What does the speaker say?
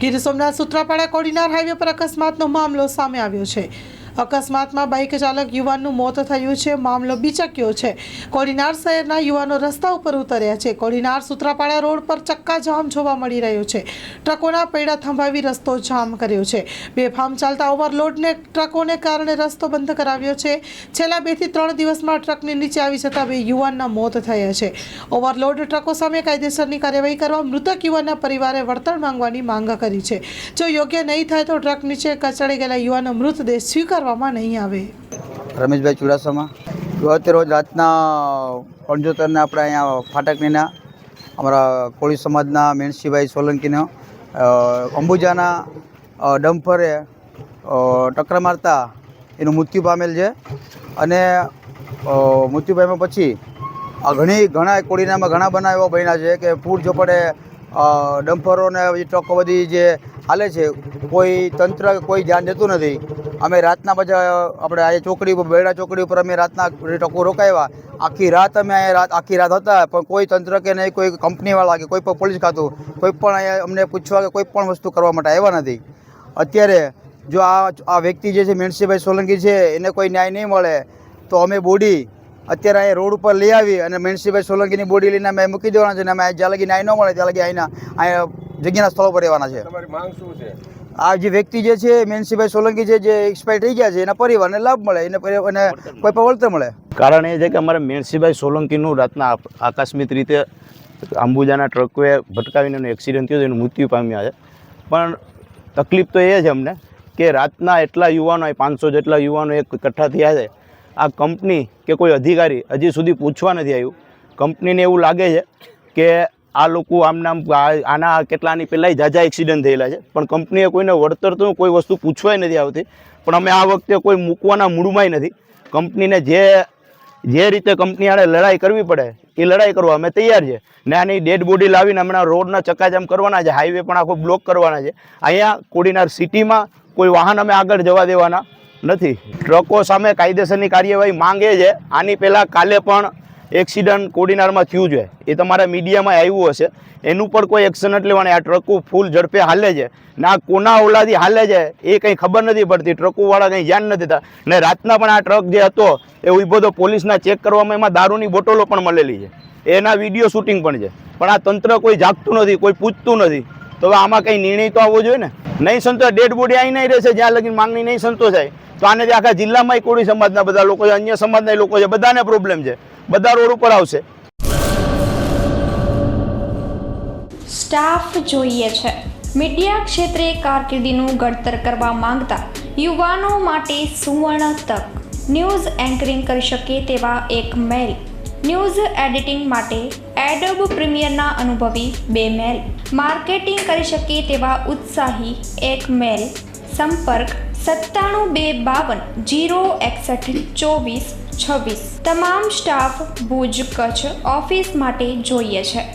Gir Somnath Sutrapada Kodinar highway પર અકસ્માતનો મામલો સામે આવ્યો છે. અકસ્માતમાં બાઇક ચાલક યુવાનનું મોત થયું છે. મામલો બીચક્યો છે. કોડીનાર શહેરના યુવાનો રસ્તા ઉપર ઉતર્યા છે. કોડીનાર સુત્રાપાડા રોડ પર ચક્કા જામ જોવા મળી રહ્યો છે. ટ્રકોના પૈડા થંભાવી રસ્તો જામ કર્યો છે. બેફામ ચાલતા ઓવરલોડને ટ્રકોને કારણે રસ્તો બંધ કરાવ્યો છે. છેલ્લા બેથી ત્રણ દિવસમાં ટ્રકની નીચે આવી જતાં બે યુવાનના મોત થયા છે. ઓવરલોડ ટ્રકો સામે કાયદેસરની કાર્યવાહી કરવા મૃતક યુવાનના પરિવારે વળતર માંગવાની માંગ કરી છે. જો યોગ્ય નહીં થાય તો ટ્રક નીચે કચડી ગયેલા યુવાનો મૃતદેહ સ્વીકારવામાં નહીં આવે. રમેશભાઈ ચુડાસમા. ગત રોજ રાતના પંચોતેરના આપણે અહીંયા ફાટકનીના અમારા કોળી સમાજના મેણસીભાઈ સોલંકીનો અંબુજાના ડમ્પરે ટક્કર મારતા, એનું મૃત્યુ પામેલ છે. અને મૃત્યુ પામ્યા પછી આ ઘણી, ઘણા કોળીનામાં ઘણા બનાવ એવા બન્યા છે કે પૂર ઝોપડે ડમ્ફરોને ટ્રકો બધી જે હાલે છે, કોઈ તંત્ર કોઈ ધ્યાન દેતું નથી. અમે રાતના બધા, આપણે આ ચોકડી ઉપર, બેડા ચોકડી ઉપર અમે રાતના ટકો રોકાયા. આખી રાત અમે અહીંયા રાત, આખી રાત હતા, પણ કોઈ તંત્ર કે નહીં, કોઈ કંપનીવાળા કે કોઈ પણ પોલીસ ખાતું, કોઈ પણ અહીંયા અમને પૂછવા કે કોઈ પણ વસ્તુ કરવા માટે આવ્યા નથી. અત્યારે જો આ આ વ્યક્તિ જે છે, મેણસીભાઈ સોલંકી છે, એને કોઈ ન્યાય નહીં મળે, તો અમે બોડી અત્યારે અહીંયા રોડ ઉપર લઈ આવી અને મેણસીભાઈ સોલંકીની બોડી લઈને અમે મૂકી દેવાના છે અને અમે જ્યાં લગી ન્યાય ન મળે, ત્યાં લગી અહીંના, અહીંયા જગ્યાના સ્થળો પર રહેવાના છે? આ જે વ્યક્તિ જે છે મેનસીભાઈ સોલંકી છે જે એક્સપાયર થઈ ગયા છે એના પરિવારને લાભ મળે એને અને કોઈ પણ વળતર મળે. કારણ એ છે કે અમારે મેનસીભાઈ સોલંકીનું રાતના આકસ્મિક રીતે અંબુજાના ટ્રકોએ ભટકાવીને એનું એક્સિડન્ટ થયો એનું મૃત્યુ પામ્યા છે. પણ તકલીફ તો એ છે અમને કે રાતના એટલા યુવાનો પાંચસો જેટલા યુવાનો એક એકઠા થયા છે. આ કંપની કે કોઈ અધિકારી હજી સુધી પૂછવા નથી આવ્યું. કંપનીને એવું લાગે છે કે આ લોકો આમ આ- આના કેટલાની પહેલાંય જાજા એક્સિડન્ટ થયેલા છે. પણ કંપનીએ કોઈને વળતર તો કોઈ વસ્તુ પૂછવાય નથી આવતી. પણ અમે આ વખતે કોઈ મૂકવાના મૂડમાંય નથી. કંપનીને જે જે રીતે કંપની આડે લડાઈ કરવી પડે, એ લડાઈ કરવા અમે તૈયાર છે. ને આની ડેડ બોડી લાવીને હમણાં રોડના ચક્કાજામ કરવાના છે. હાઈવે પણ આખો બ્લોક કરવાના છે. અહીંયા કોડીનાર સિટીમાં કોઈ વાહન અમે આગળ જવા દેવાના નથી. ટ્રકો સામે કાયદેસરની કાર્યવાહી માંગે છે. આની પહેલાં કાલે પણ એક્સિડન્ટ કોડીનારમાં થયું છે. એ તમારા મીડિયામાં આવ્યું હશે. એનું પણ કોઈ એક્શન નથી લેવાની. આ ટ્રકો ફૂલ ઝડપે હાલે છે. ને આ કોના ઓલાથી હાલે છે, એ કંઈ ખબર નથી પડતી. ટ્રકોવાળા કંઈ ધ્યાન નથી થતા ને રાતના પણ આ ટ્રક જે હતો, એ ઊભો તો પોલીસના ચેક કરવામાં એમાં દારૂની બોટલો પણ મળેલી છે. એના વીડિયો શૂટિંગ પણ છે. પણ આ તંત્ર કોઈ જાગતું નથી, કોઈ પૂછતું નથી. તો હવે આમાં કંઈ નિર્ણય તો આવવો જોઈએ ને? નહીં સંતોષ ડેડ બોડી અહીં નહીં રહેશે જ્યાં લગી માંગણી નહીં સંતોષાય. તો આને આખા જિલ્લામાં કોળી સમાજના બધા લોકો છે, અન્ય સમાજના લોકો છે, બધાને પ્રોબ્લેમ છે. બધા રોડ ઉપર આવશે. સ્ટાફ જોઈએ છે. મીડિયા ક્ષેત્રે કારકિર્દીનું ઘડતર કરવા માંગતા યુવાનો માટે સુવર્ણ તક. ન્યૂઝ એન્કરિંગ કરી શકે તેવા એક મેલ. ન્યૂઝ એડિટિંગ માટે એડોબ પ્રીમિયરના અનુભવી બે મેલ. માર્કેટિંગ કરી શકે તેવા ઉત્સાહી એક મેલ. સંપર્ક સત્તાણું બે બાવન જીરો એકસઠ ચોવીસ છવ્વીસ. તમામ સ્ટાફ ભુજ કચ્છ ઓફિસ માટે જોઈએ છે.